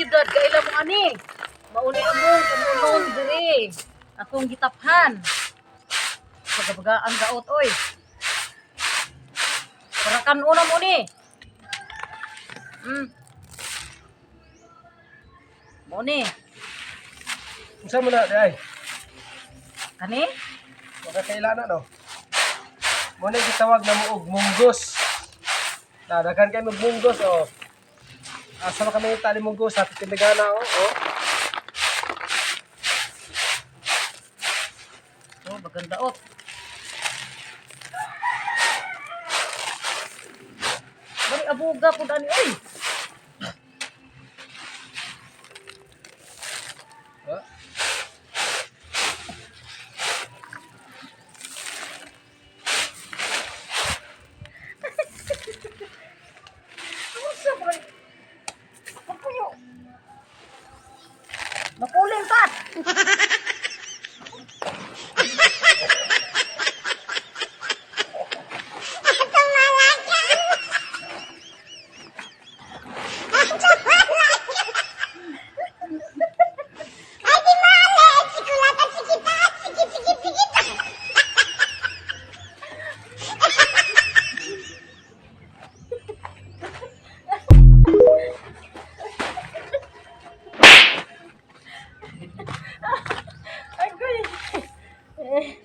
syudad kaila mo ani. Mauli among kanulon diri. Atong gitaphan. Pagabagaan daot oy. Para kan una mo ni. Hmm. Mo ni. Unsa mo na di ay? Kani? Magkakailana no. Mo na gitawag na mo og munggos. Na daghan kay mo munggos oh. Asa na kami tali mong gusa at tindaga na ako. Oh. oh. Oh, maganda oh. Mari abuga po dani ay. Oh. Ano sa Makulay pa! Agoy.